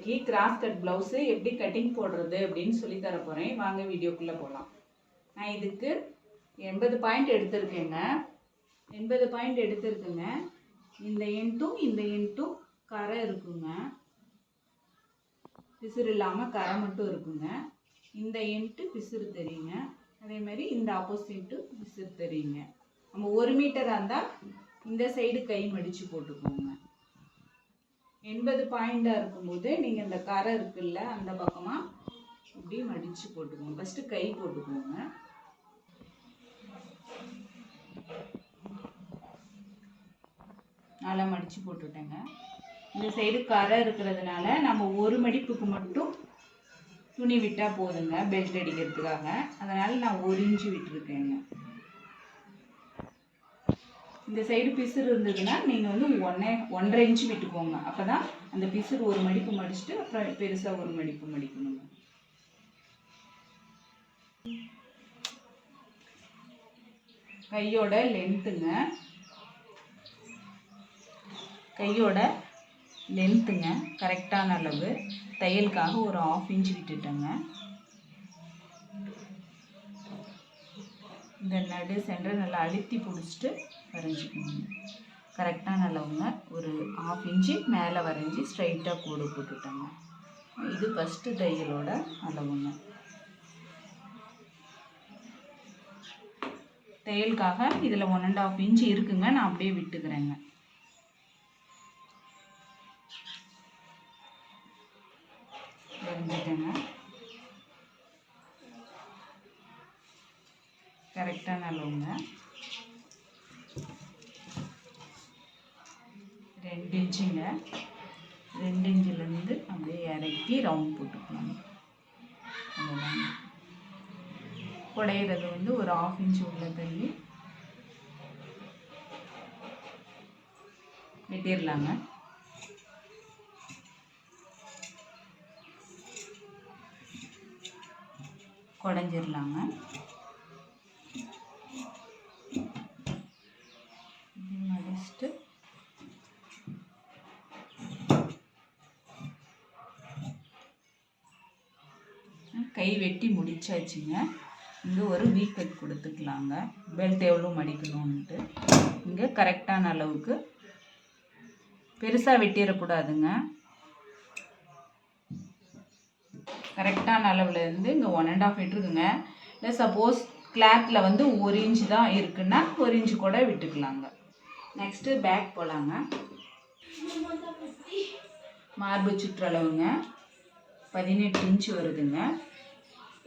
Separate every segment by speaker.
Speaker 1: இன்னைக்கு cross cut blouse எப்படி cutting போடுறது அப்படின்னு சொல்லி தர போகிறேன் வாங்க வீடியோக்குள்ளே போகலாம் நான் இதுக்கு எண்பது பாயிண்ட் எடுத்திருக்கேங்க. எண்பது பாயிண்ட் எடுத்துருக்குங்க. இந்த எண்ட்டும் இந்த எண்ட்டும் கரை இருக்குங்க. பிசுறு இல்லாமல் கரை மட்டும் இருக்குங்க. இந்த எண்ட்டு பிசுறு தெரியுங்க. அதே மாதிரி இந்த ஆப்போசிட்டு பிசுறு தெரியுங்க. நம்ம ஒரு மீட்டராக இருந்தால் இந்த சைடு கை மடித்து போட்டுக்கோங்க. எண்பது பாயிண்டாக இருக்கும்போது நீங்கள் இந்த கரை இருக்குல்ல அந்த பக்கமாக இப்படி மடித்து போட்டுக்கோங்க. ஃபஸ்ட்டு கை போட்டுக்கோங்க. நல்லா மடித்து போட்டுட்டேங்க. இந்த சைடு கரை இருக்கிறதுனால நம்ம ஒரு மடிப்புக்கு மட்டும் துணி விட்டால் போதுங்க பெல்ட் அடிக்கிறதுக்காக. அதனால் நான் ஒரு இன்ச்சு விட்டுருக்கேங்க. இந்த சைடு பிசுறு இருந்ததுன்னா நீங்கள் வந்து ஒன்றே ஒன்றரை இன்ச்சு விட்டுக்கோங்க. அப்போ தான் அந்த பிசுறு ஒரு மடிப்பு மடிச்சுட்டு அப்புறம் பெருசாக ஒரு மடிப்பு மடிக்கணுங்க கையோட லென்த்துங்க கையோட லென்த்துங்க கரெக்டான அளவு. தையலுக்காக ஒரு ஆஃப் இன்ச் விட்டுட்டேங்க. இந்த நடு சென்டர் நல்லா அழுத்தி பிடிச்சிட்டு வரைஞ்சிக்கணும் கரெக்டான அளவுங்க ஒரு ஆஃப் இன்ச்சு மேலே வரைஞ்சி ஸ்ட்ரைட்டாக கூடு போட்டுட்டேங்க. இது ஃபஸ்ட்டு தையலோட அளவுங்க. தையலுக்காக இதில் ஒன் அண்ட் ஆஃப் இன்ச்சு இருக்குங்க. நான் அப்படியே விட்டுக்கிறேங்க. வரைஞ்சிட்டேங்க. கரெக்டான அளவுங்க ரெண்டு இன்ச்சுங்க. ரெண்டு இன்ச்சிலேருந்து அப்படியே இறக்கி ரவுண்ட் போட்டுக்கலாம் அவ்வளோதாங்க குடையிறது வந்து ஒரு ஆஃப் இன்ச் உள்ள தள்ளி வெட்டிடலாங்க. குடஞ்சிடலாங்க இப்படி மடிச்சுட்டு கை வெட்டி முடிச்சாச்சுங்க. இங்கே ஒரு வீக் கட் கொடுத்துக்கலாங்க. பெல்ட் எவ்வளோ மடிக்கணும்ன்ட்டு இங்கே கரெக்டான அளவுக்கு. பெருசாக வெட்டிடக்கூடாதுங்க. கரெக்டான அளவில் இருந்து இங்கே ஒன் அண்ட் ஆஃப் இருக்குங்க. இல்லை சப்போஸ் கிளாத்தில் வந்து ஒரு இன்ச்சு தான் இருக்குன்னா ஒரு இன்ச்சு கூட விட்டுக்கலாங்க. நெக்ஸ்ட்டு பேக் போகலாங்க மார்பு சுற்றளவுங்க. பதினெட்டு இன்ச்சு வருதுங்க.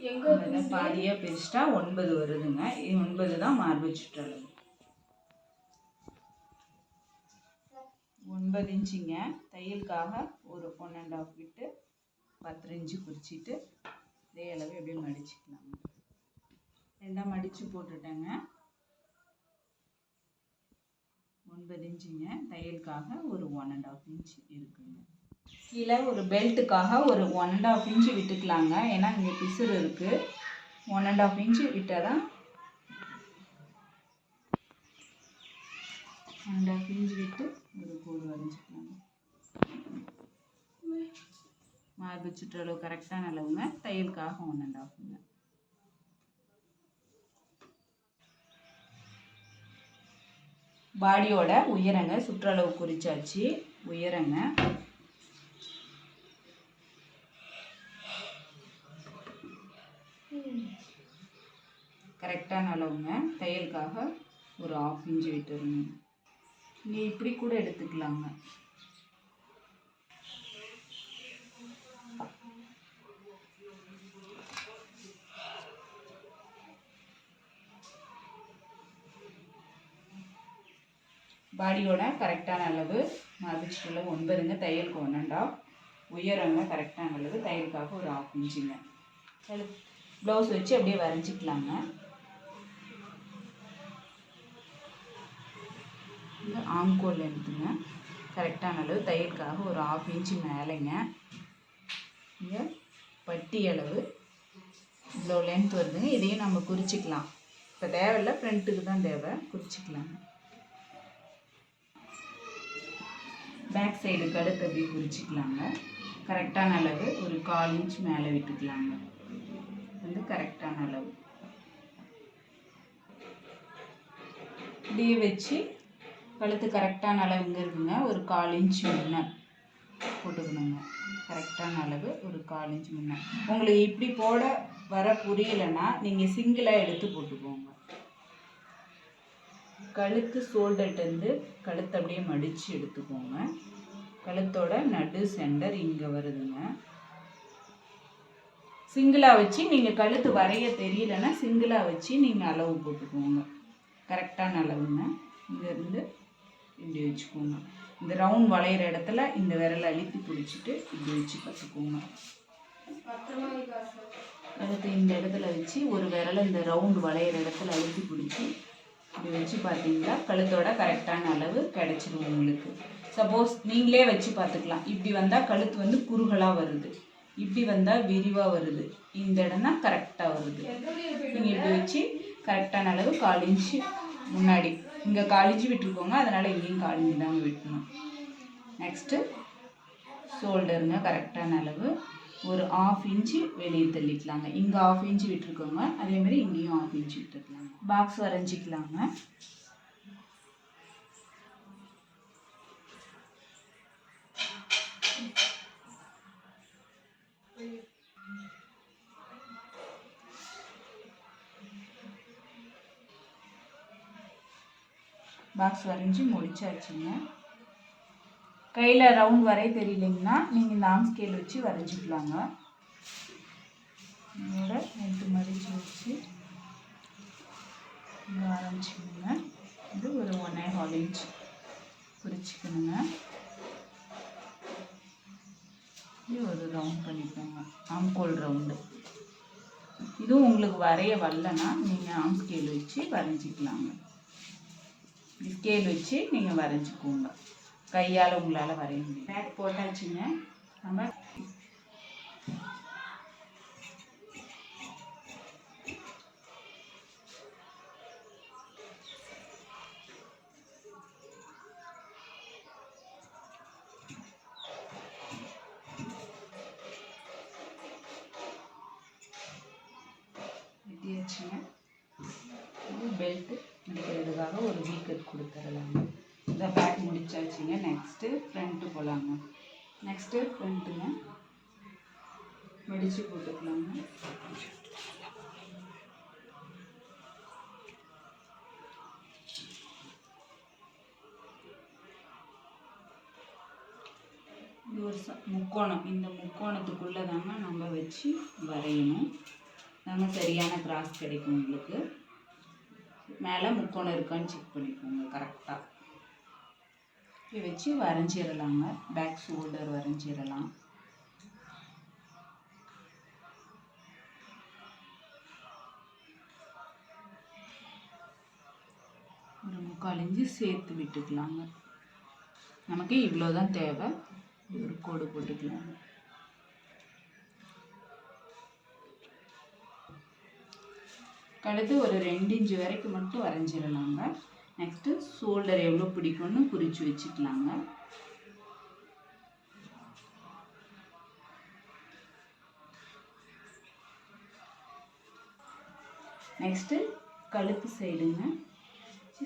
Speaker 1: அதை பாதியாக பிரிச்சிட்டா ஒன்பது வருதுங்க. இது ஒன்பது தான் மார்பு சுற்றளவு. ஒன்பது இன்ச்சுங்க. தையலுக்காக ஒரு ஒன் அண்ட் ஆஃப் விட்டு பத்து இன்ச்சு குறிச்சிட்டு இதே அளவு எப்படியே மடிச்சுக்கலாம். ரெண்டாக மடித்து போட்டுட்டேங்க. ஒன்பது இன்ச்சுங்க. தையலுக்காக ஒரு ஒன் அண்ட் ஆஃப் இன்ச் இருக்குங்க. கீழே ஒரு பெல்ட்டுக்காக ஒரு ஒன் அண்ட் ஆஃப் இன்ச்சு விட்டுக்கலாங்க. ஏன்னா இங்கே பிசுறு இருக்குது ஒன் அண்ட் ஆஃப் இன்ச்சு விட்டால் தான் ஒன் அண்ட் ஆஃப் இன்ச்சு விட்டு ஒரு கோடு வரைஞ்சிக்கலாங்க. மார்பு சுற்றளவு கரெக்டான அளவுங்க. தையலுக்காக ஒன் அண்ட் ஆஃப்ங்க பாடியோட உயரங்க சுற்றளவு குறிச்சாச்சு. உயரங்க. கரெக்டான அளவுங்க. தையலுக்காக ஒரு ஆஃப் இன்ச்சு விட்டுருங்க. நீ இப்படி கூட எடுத்துக்கலாங்க. பாடியோட கரெக்டான அளவு மதிச்சுக்குள்ள ஒன்பதுங்க. தையலுக்கு ஒன் அண்ட் ஆஃப் உயரங்க கரெக்டான அளவு தையலுக்காக ஒரு ஆஃப் இன்ச்சுங்க. ப்ளவுஸ் வச்சு அப்படியே வரைஞ்சிக்கலாங்க. வந்து ஆம்கோல் எடுத்துங்க கரெக்டான அளவு தையலுக்காக ஒரு ஆஃப் இன்ச்சு மேலேங்க. இங்கே பட்டி அளவு. இவ்வளோ லென்த் வருதுங்க. இதையும் நம்ம குறிச்சிக்கலாம். இப்போ தேவையில்லை ஃப்ரண்ட்டுக்கு தான் தேவை. குறிச்சிக்கலாங்க. பேக் சைடு கடுத்து அப்படியே குறிச்சிக்கலாங்க. கரெக்டான அளவு ஒரு கால் இன்ச் மேலே விட்டுக்கலாங்க. வந்து கரெக்டான அளவு. இப்படியே வச்சு கழுத்து கரெக்டான அளவு இங்கே இருக்குங்க. ஒரு கால் இன்ச் முன்ன போட்டுக்கணுங்க. கரெக்டான அளவு ஒரு கால் இன்ச் முன்ன. உங்களுக்கு இப்படி போட வர புரியலைன்னா நீங்கள் சிங்கிளாக எடுத்து போட்டுக்கோங்க. கழுத்து ஷோல்டர்லேருந்து கழுத்து அப்படியே மடித்து எடுத்துக்கோங்க. கழுத்தோட நடு சென்டர் இங்கே வருதுங்க. சிங்கிளாக வச்சு நீங்கள் கழுத்து வரைய தெரியலன்னா சிங்கிளாக வச்சு நீங்கள் அளவு போட்டுக்கோங்க. கரெக்டான அளவுங்க. இங்கேருந்து இப்படி வச்சுக்கோங்க. இந்த ரவுண்ட் வளையிற இடத்துல இந்த விரலை அழுத்தி பிடிச்சிட்டு இப்படி வச்சு கற்றுக்கோங்க. அடுத்து இந்த இடத்துல வச்சு ஒரு விரலை இந்த ரவுண்ட் வளையிற இடத்துல அழுத்தி பிடிச்சி இப்படி வச்சு பார்த்தீங்களா? கழுத்தோட கரெக்டான அளவு கிடைச்சிடும் உங்களுக்கு. சப்போஸ் நீங்களே வச்சு பார்த்துக்கலாம். இப்படி வந்தால் கழுத்து வந்து குறுகலாக வருது. இப்படி வந்தால் விரிவாக வருது. இந்த இடம் தான் கரெக்டாக வருது. நீங்கள் இப்படி வச்சு கரெக்டான அளவு கால் இன்ச்சு முன்னாடி இங்கே கால் விட்டுருக்கோங்க அதனால் இங்கேயும் கால் தாங்க விட்டணும் நெக்ஸ்ட்டு ஷோல்டருங்க கரெக்டான அளவு. ஒரு ஆஃப் இன்ச்சு வெளியே தள்ளிக்கலாங்க. இங்கே ஆஃப் இன்ச்சு விட்டுருக்கோங்க அதே மாதிரி இங்கேயும் ஆஃப் இன்ச்சு விட்டுருக்கலாங்க. பாக்ஸ் வரைஞ்சிக்கலாங்க. பாக்ஸ் வரைஞ்சி முடிச்சாச்சுங்க. கையில் ரவுண்ட் வரைய தெரியலைங்கன்னா நீங்கள் இந்த ஆம் ஸ்கேல் வச்சு வரைஞ்சிக்கலாங்க. இதோட ரெண்டு மடிச்சு வச்சு இங்கே ஆரம்பிச்சுக்கணுங்க இது ஒரு ஒன்றே ஹால் இன்ச் குறிச்சிக்கணுங்க இது ஒரு ரவுண்ட் பண்ணிக்கோங்க. ஆம்கோல் ரவுண்டு இதுவும் உங்களுக்கு வரைய வரலன்னா நீங்கள் ஆம் ஸ்கேல் வச்சு வரைஞ்சிக்கலாங்க. ஸ்கேல் வச்சு நீங்கள் வரைஞ்சிக்கோங்க. கையால் உங்களால் வரைய முடியும். பேக் போட்டாச்சுங்க. நம்ம வெட்டியாச்சுங்க. பெல்ட்டு முடிக்கிறதுக்காக ஒரு வீக்கெட் கொடுத்துடலாங்க இந்த பேக் முடிச்சாச்சுங்க. நெக்ஸ்ட்டு ஃப்ரண்ட்டு போகலாங்க நெக்ஸ்ட்டு ஃப்ரண்ட்டுங்க மடித்து போட்டுக்கலாங்க. இது ஒரு ச முக்கோணம். இந்த முக்கோணத்துக்குள்ளே தாங்க நம்ம வச்சு வரையணும். நம்ம சரியான கிராஸ் கிடைக்கும் உங்களுக்கு. மேலே முக்கோணம் இருக்கான்னு செக் பண்ணிக்கோங்க கரெக்டாக இதை வச்சு வரைஞ்சிடலாங்க. Back shoulder வரைஞ்சிடலாம். ஒரு முக்கால் இஞ்சி சேர்த்து விட்டுக்கலாங்க. நமக்கு இவ்வளோ தான் தேவை ஒரு கோடு போட்டுக்கலாங்க. கழுத்து ஒரு ரெண்டு இன்ச்சு வரைக்கும் மட்டும் வரைஞ்சிடலாங்க. நெக்ஸ்ட்டு ஷோல்டர் எவ்வளோ பிடிக்கும்னு குறித்து வச்சுக்கலாங்க. நெக்ஸ்ட்டு கழுத்து சைடுங்க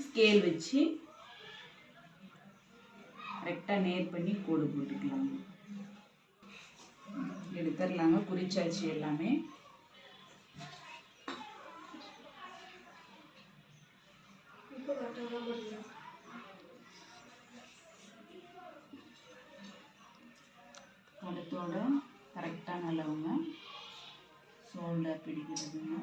Speaker 1: ஸ்கேல் வச்சு கரெக்டாக நேர் பண்ணி கோடு போட்டுக்கலாங்க. எடுத்துடலாங்க குறிச்சாச்சு எல்லாமே. கழுத்தோட கரெக்டான அளவுங்க ஷோல்டர் பிடிக்கிறதுங்க.